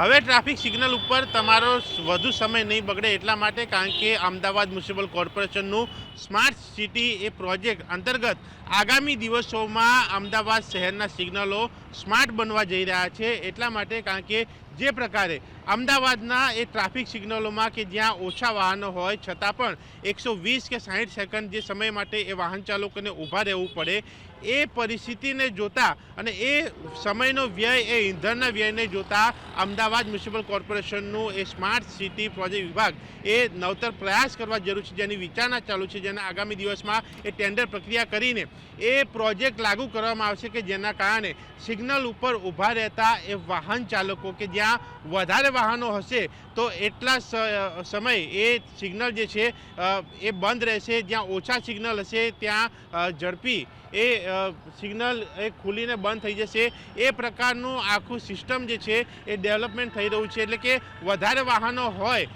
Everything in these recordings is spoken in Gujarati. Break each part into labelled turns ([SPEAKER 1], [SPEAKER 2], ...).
[SPEAKER 1] હવે ટ્રાફિક સિગ્નલ ઉપર તમારો વધુ સમય નહીં બગડે એટલા માટે કારણ કે અમદાવાદ મ્યુનિસિપલ કોર્પોરેશનનું સ્માર્ટ સિટી એ પ્રોજેક્ટ અંતર્ગત આગામી દિવસોમાં અમદાવાદ શહેરના સિગ્નલો સ્માર્ટ બનવા જઈ રહ્યા છે એટલા માટે કારણ કે જે પ્રકારે અમદાવાદના એ ટ્રાફિક સિગ્નલોમાં કે જ્યાં ઓછા વાહનો હોય, છતાં પણ એકસો વીસ કે સાહીઠ સેકન્ડ જે સમય માટે એ વાહન ચાલકોને ઊભા રહેવું પડે, એ પરિસ્થિતિને જોતા અને એ સમયનો વ્યય, એ ઈંધણના વ્યયને જોતા અમદાવાદ મ્યુનિસિપલ કોર્પોરેશનનું એ સ્માર્ટ સિટી પ્રોજેક્ટ વિભાગ એ નવતર પ્રયાસ કરવા જરૂર છે, જેની વિચારણા ચાલુ છે, જેના આગામી દિવસમાં એ ટેન્ડર પ્રક્રિયા કરીને એ પ્રોજેક્ટ લાગુ કરવામાં આવશે કે જેના કારણે સિગ્નલ ઉપર ઊભા રહેતા એ વાહન ચાલકો કે જ્યાં વધારે વાહનો હશે, તો એટલા સમય એ સિગ્નલ જે છે એ બંધ રહેશે. જ્યાં ઓછા સિગ્નલ હશે, ત્યાં ઝડપી એ સિગ્નલ એ ખુલીને બંધ થઈ જશે. એ પ્રકારનું આખું સિસ્ટમ જે છે, એ ડેવલપમેન્ટ થઈ રહ્યું છે. એટલે કે વધારે વાહનો હોય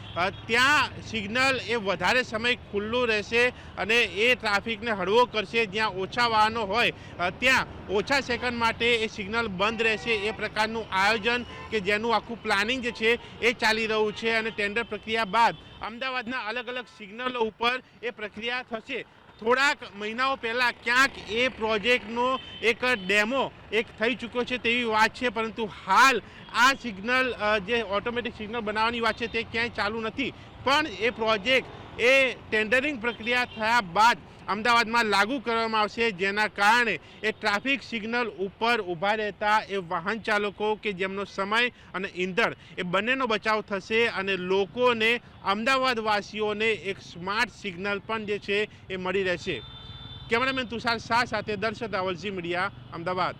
[SPEAKER 1] ત્યાં સિગ્નલ એ વધારે સમય ખુલ્લું રહેશે અને એ ટ્રાફિકને હળવો કરશે. જ્યાં ઓછા વાહનો હોય ત્યાં ઓછા સેકન્ડ માટે એ સિગ્નલ બંધ રહેશે. એ પ્રકારનું આયોજન કે જેનું આખું પ્લાનિંગ જે છે એ ચાલી રહ્યું છે અને ટેન્ડર પ્રક્રિયા બાદ અમદાવાદના અલગ અલગ સિગ્નલો ઉપર એ પ્રક્રિયા થશે. થોડાક મહિનાઓ પહેલાં ક્યાંક એ પ્રોજેક્ટનો એક ડેમો એક થઈ ચૂક્યો છે તેવી વાત છે, પરંતુ હાલ આ સિગ્નલ જે ઓટોમેટિક સિગ્નલ બનાવવાની વાત છે તે ક્યાંય ચાલુ નથી. પણ એ પ્રોજેક્ટ એ ટેન્ડરિંગ પ્રક્રિયા થયા બાદ અમદાવાદમાં લાગુ કરવામાં આવશે, જેના કારણે એ ટ્રાફિક સિગ્નલ ઉપર ઊભા રહેતા એ વાહન ચાલકો કે જેમનો સમય અને ઈંધણ એ બંનેનો બચાવ થશે અને લોકોને, અમદાવાદવાસીઓને એક સ્માર્ટ સિગ્નલ પણ જે છે એ મળી રહેશે. કેમેરામેન તુષાર શાહ સાથે દર્શક રાવલજી મીડિયા, અમદાવાદ.